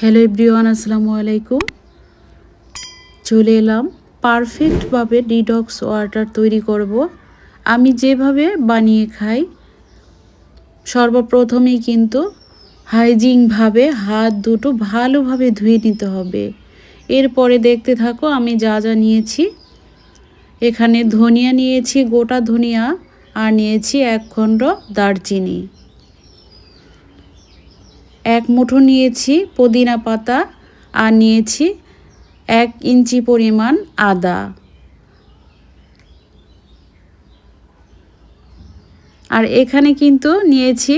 Hello everyone আসসালামু আলাইকুম চলে এলাম পারফেক্টভাবে ডিডক্স ওয়াটার তৈরি করব। আমি যেভাবে বানিয়ে খাই, সর্বপ্রথমেই কিন্তু হাইজিনভাবে হাত দুটো ভালোভাবে ধুয়ে নিতে হবে। এরপরে দেখতে থাকো, আমি যা যা নিয়েছি। এখানে ধনিয়া নিয়েছি, গোটা ধনিয়া, আর নিয়েছি এক খণ্ড দারচিনি। এক মুঠো নিয়েছি পুদিনা পাতা আর নিয়েছি এক ইঞ্চি পরিমাণ আদা। আর এখানে কিন্তু নিয়েছি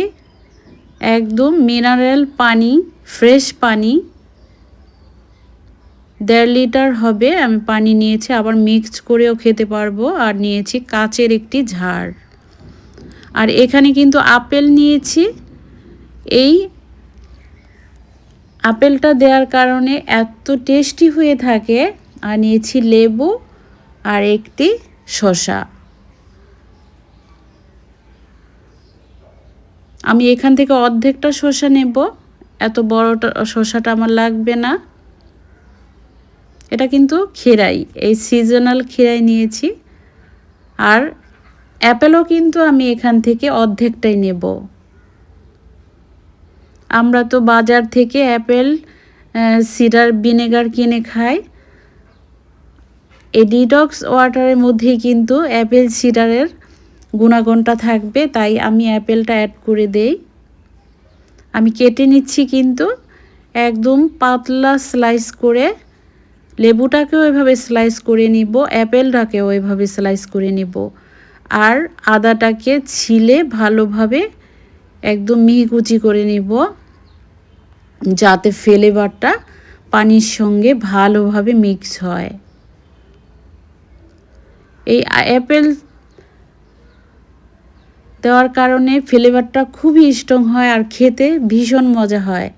একদম মিনারেল পানি ফ্রেশ পানি। দেড় লিটার হবে, আমি পানি নিয়েছি, আবার মিক্সড করেও খেতে পারব। আর নিয়েছি কাচের একটি ঝাড়। আর এখানে কিন্তু আপেল নিয়েছি, এই আপেলটা দেওয়ার কারণে এত টেস্টি হয়ে থাকে। আর নিয়েছি লেবু আর একটি শসা। আমি এখান থেকে অর্ধেকটা শসা নেব। এত বড়টা, শসাটা আমার লাগবে না। এটা কিন্তু খেরাই এই সিজনাল খেরাই নিয়েছি। আর অ্যাপেলও কিন্তু আমি এখান থেকে অর্ধেকটাই নেব। আমরা তো বাজার থেকে অ্যাপেল সিডার ভিনেগার কিনে খাই। এই ডিডক্স ওয়াটারের মধ্যেই কিন্তু অ্যাপেল সিডারের গুণাগুণটা থাকবে, তাই আমি অ্যাপেলটা অ্যাড করে দেই। আমি কেটে নিচ্ছি কিন্তু একদম পাতলা স্লাইস করে। লেবুটাকেও এভাবে স্লাইস করে নিব, অ্যাপেলটাকেও এভাবে স্লাইস করে নিব। আর আদাটাকে ছিলে ভালোভাবে একদম মিহিকুচি করে নিব। যাতে ফ্লেভারটা পানির সঙ্গে ভালোভাবে মিক্স হয়। এই অ্যাপেল দেওয়ার কারণে ফ্লেভারটা খুবই স্ট্রং হয় আর খেতে ভীষণ মজা হয়।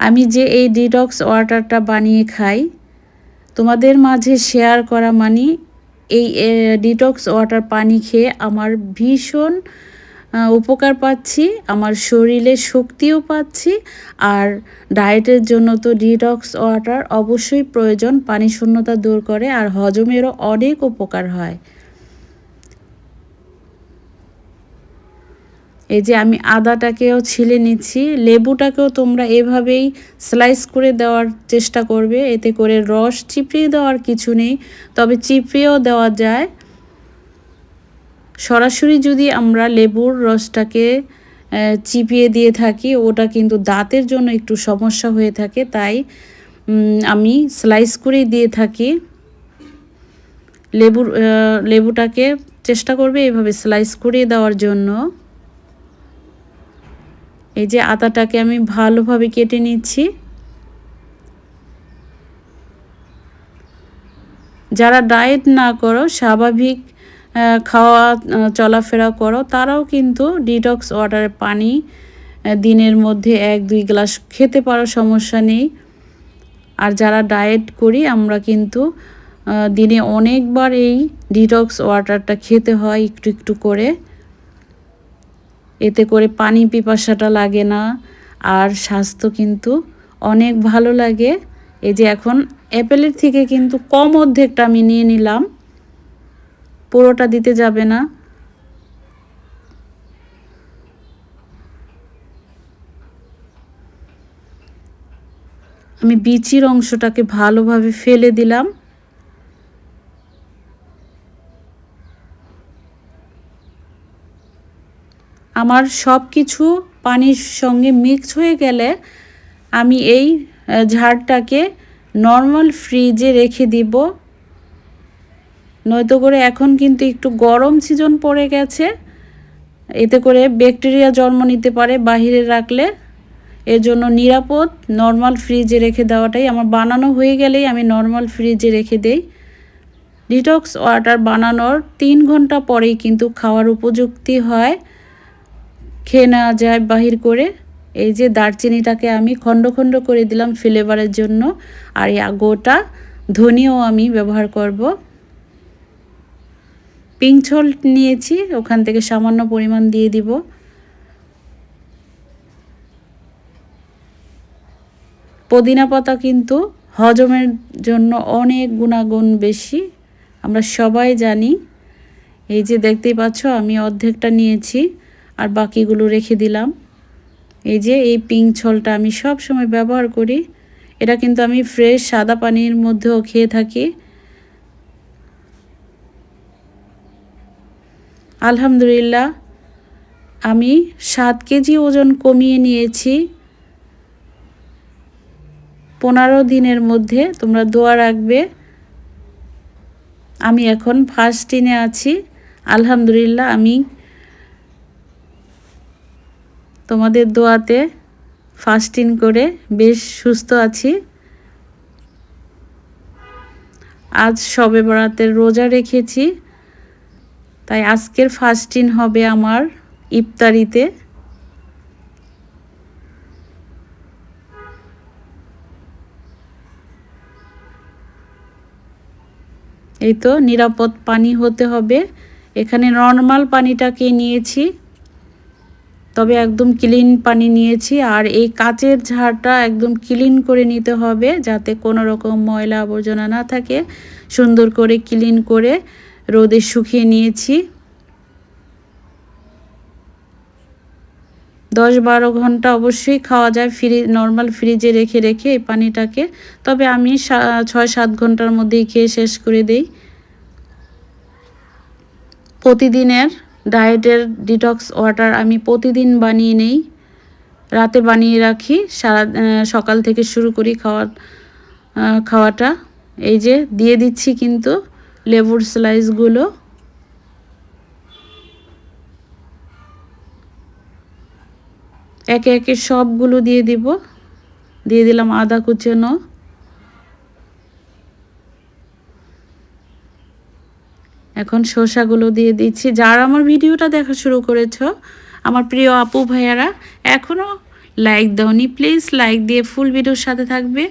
আমি যে এই ডিটক্স ওয়াটারটা বানিয়ে খাই, তোমাদের মাঝে শেয়ার করা মানে এই ডিটক্স ওয়াটার পানি খেয়ে আমার ভীষণ উপকার পাচ্ছি, আমার শরীরে শক্তিও পাচ্ছি, আর ডায়েটের জন্য তো ডিটক্স ওয়াটার অবশ্যই প্রয়োজন, পানি শূন্যতা দূর করে, আর হজমেরও অনেক উপকার হয়। এই যে আমি আদাটাকেও ছিলে নিচ্ছি, লেবুটাকেও তোমরা এভাবেই স্লাইস করে দেওয়ার চেষ্টা করবে, এতে করে রস চিপড়িয়ে দেওয়ার কিছু নেই, তবে চিপড়িয়েও দেওয়া যায়। সরাসরি যদি আমরা লেবুর রসটাকে চিপিয়ে দিয়ে থাকি, ওটা কিন্তু দাঁতের জন্য একটু সমস্যা হয়ে থাকে। তাই আমি স্লাইস করেই দিয়ে থাকি। লেবুর লেবুটাকে চেষ্টা করবে এভাবে স্লাইস করে দেওয়ার জন্য। এই যে আতাটাকে আমি ভালোভাবে কেটে নিচ্ছি। যারা ডায়েট না করো, স্বাভাবিক খাওয়া চলাফেরা করো, তারাও কিন্তু ডিটক্স ওয়াটারের পানি দিনের মধ্যে এক, দুই গ্লাস খেতে পারো, সমস্যা নেই। আর যারা ডায়েট করি, আমরা কিন্তু দিনে অনেকবার এই ডিটক্স ওয়াটারটা খেতে হয় একটু একটু করে। এতে করে পানি পিপাসাটা লাগে না, আর স্বাস্থ্য কিন্তু অনেক ভালো লাগে। এই যে এখন অ্যাপেলের থেকে কিন্তু কম অর্ধেকটা আমি নিয়ে নিলাম। পুরোটা দিতে যাবে না। আমি বিচির অংশটাকে ভালোভাবে ফেলে দিলাম। আমার সব কিছু পানির সঙ্গে মিক্স হয়ে গেলে আমি এই ঝাড়টাকে নর্মাল ফ্রিজে রেখে দিব। নয়তো করে এখন কিন্তু একটু গরম সিজন পড়ে গেছে। এতে করে ব্যাকটেরিয়া জন্ম নিতে পারে বাহিরে রাখলে। এর জন্য নিরাপদ নর্মাল ফ্রিজে রেখে দেওয়াটাই। আমার বানানো হয়ে গেলেই আমি নর্মাল ফ্রিজে রেখে দেই। ডিটক্স ওয়াটার বানানোর তিন ঘণ্টা পরেই কিন্তু খাওয়ার উপযুক্তি হয়। খেয়ে নেওয়া যায় বাহির করে। এই যে দারচিনিটাকে আমি খণ্ড খণ্ড করে দিলাম ফ্লেভারের জন্য। আর এই গোটা ধনিও আমি ব্যবহার করব। পিঙ্ক সল্ট নিয়েছি, ওখান থেকে সামান্য পরিমাণ দিয়ে দিব। পুদিনা পাতা কিন্তু হজমের জন্য অনেক গুণাগুণ বেশি, আমরা সবাই জানি। এই যে দেখতেই পাচ্ছ, আমি অর্ধেকটা নিয়েছি, আর বাকিগুলো রেখে দিলাম। এই যে এই পিঙ্ক ছলটা আমি সব সময় ব্যবহার করি, এটা কিন্তু আমি ফ্রেশ সাদা পানির মধ্যেও খেয়ে থাকি। আলহামদুলিল্লাহ, আমি সাত কেজি ওজন কমিয়ে নিয়েছি। পনেরো দিনের মধ্যে তোমরা দোয়া রাখবে। আমি এখন ফার্স্ট দিনে আছি। আলহামদুলিল্লাহ, আমি তোমাদের দোয়াতে ফাস্টিং করে বেশ সুস্থ আছি। আজ সবে বরাতের রোজা রেখেছি। তাই আজকের ফাস্টিং হবে আমার ইফতারিতে। এই তো নিরাপদ পানি হতে হবে। এখানে নর্মাল পানিটাকে নিয়েছি, তবে একদম ক্লিন পানি নিয়েছি। আর এই কাচের ঝাড়টা একদম ক্লিন করে নিতে হবে, যাতে কোনো রকম ময়লা আবর্জনা না থাকে। সুন্দর করে ক্লিন করে রোদে শুকিয়ে নিয়েছি। দশ বারো ঘণ্টা অবশ্যই খাওয়া যায়, ফ্রি নর্মাল ফ্রিজে রেখে রেখে এই পানিটাকে। তবে আমি ছয় সাত ঘণ্টার মধ্যেই খেয়ে শেষ করে দেই। প্রতিদিনের ডায়েটের ডিটক্স ওয়াটার আমি প্রতিদিন বানিয়ে নেই। রাতে বানিয়ে রাখি, সারা সকাল থেকে শুরু করি খাওয়া খাওয়াটা। এই যে, দিয়ে দিচ্ছি কিন্তু লেবুর স্লাইসগুলো একে একে সবগুলো দিয়ে দিব। দিয়ে দিলাম আদা কুচানো। এখন শসাগুলো দিয়ে দিচ্ছি। যারা আমার ভিডিওটা দেখা শুরু করেছ, আমার প্রিয় আপু ভাইয়ারা এখনও লাইক দাওনি। প্লিজ লাইক দিয়ে ফুল ভিডিওর সাথে থাকবে।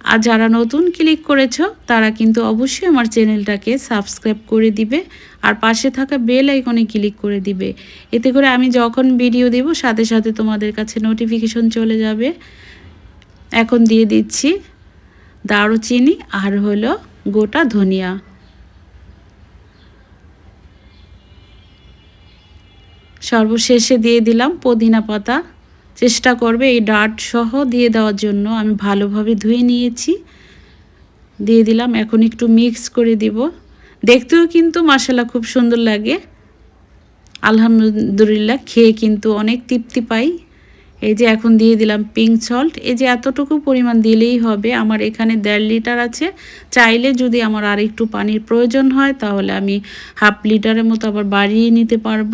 আর যারা নতুন ক্লিক করেছ, তারা কিন্তু অবশ্যই আমার চ্যানেলটাকে সাবস্ক্রাইব করে দিবে আর পাশে থাকা বেল আইকনে ক্লিক করে দিবে। এতে করে আমি যখন ভিডিও দেব, সাথে সাথে তোমাদের কাছে নোটিফিকেশন চলে যাবে। এখন দিয়ে দিচ্ছি দারুচিনি আর হলো গোটা ধনিয়া। সর্বশেষে দিয়ে দিলাম পুদিনা পাতা। চেষ্টা করবে এই ডাট সহ দিয়ে দেওয়ার জন্য। আমি ভালোভাবে ধুয়ে নিয়েছি। দিয়ে দিলাম। এখন একটু মিক্স করে দিব। দেখতেও কিন্তু মশলা খুব সুন্দর লাগে। আলহামদুলিল্লাহ খেয়ে কিন্তু অনেক তৃপ্তি পাই। এই যে এখন দিয়ে দিলাম পিঙ্ক সল্ট এই যে এতটুকু পরিমাণ দিলেই হবে। আমার এখানে দেড় লিটার আছে। চাইলে যদি আমার আর একটু পানির প্রয়োজন হয়, তাহলে আমি হাফ লিটারের মতো আবার বাড়িয়ে নিতে পারব।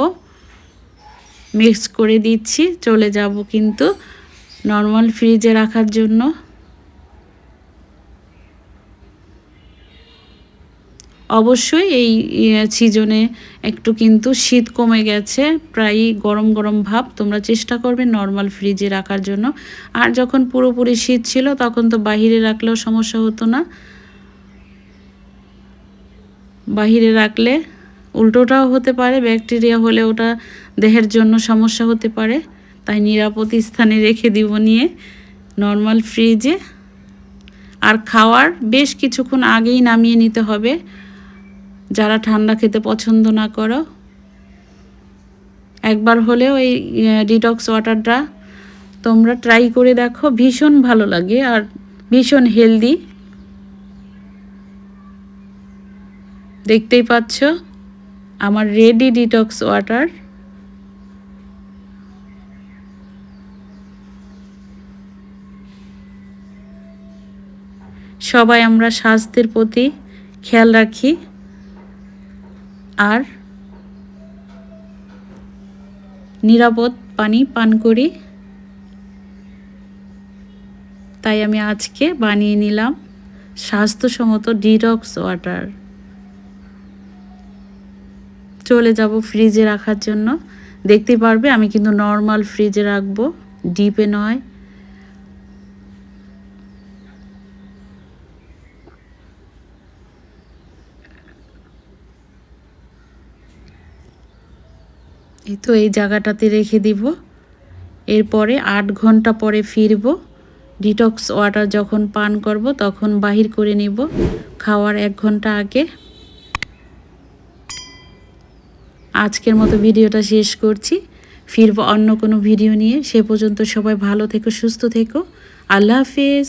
মিক্স করে দিচ্ছি, চলে যাব কিন্তু নর্মাল ফ্রিজে রাখার জন্য। অবশ্যই এই সিজনে একটু কিন্তু শীত কমে গেছে, প্রায়ই গরম গরম ভাব, তোমরা চেষ্টা করবে নর্মাল ফ্রিজে রাখার জন্য। আর যখন পুরোপুরি শীত ছিল, তখন তো বাহিরে রাখলেও সমস্যা হতো না। বাহিরে রাখলে উল্টোটাও হতে পারে, ব্যাকটেরিয়া হলে ওটা দেহের জন্য সমস্যা হতে পারে, তাই নিরাপদ স্থানে রেখে দিব নিয়ে নর্মাল ফ্রিজে আর খাওয়ার বেশ কিছুক্ষণ আগেই নামিয়ে নিতে হবে। যারা ঠান্ডা খেতে পছন্দ না করো, একবার হলেও এই ডিটক্স ওয়াটারটা তোমরা ট্রাই করে দেখো, ভীষণ ভালো লাগে আর ভীষণ হেলদি দেখতেই পাচ্ছ, আমার রেডি ডিটক্স ওয়াটার সবাই আমরা স্বাস্থ্যের প্রতি খেয়াল রাখি। আর নিরাপদ পানি পান করি। তাই আমি আজকে বানিয়ে নিলাম স্বাস্থ্যসম্মত ডিটক্স ওয়াটার। চলে যাব ফ্রিজে রাখার জন্য। দেখতে পারবে, আমি কিন্তু নর্মাল ফ্রিজে রাখব, ডিপে নয়। এই তো এই জায়গাটাতে রেখে দিব। এরপরে আট ঘণ্টা পরে ফিরব। ডিটক্স ওয়াটার যখন পান করব, তখন বাহির করে নিব। খাওয়ার এক ঘণ্টা আগে। আজকের মতো ভিডিওটা শেষ করছি। ফিরবো অন্য কোনো ভিডিও নিয়ে। সে পর্যন্ত সবাই ভালো থেকো, সুস্থ থেকো। আল্লাহ হাফিজ।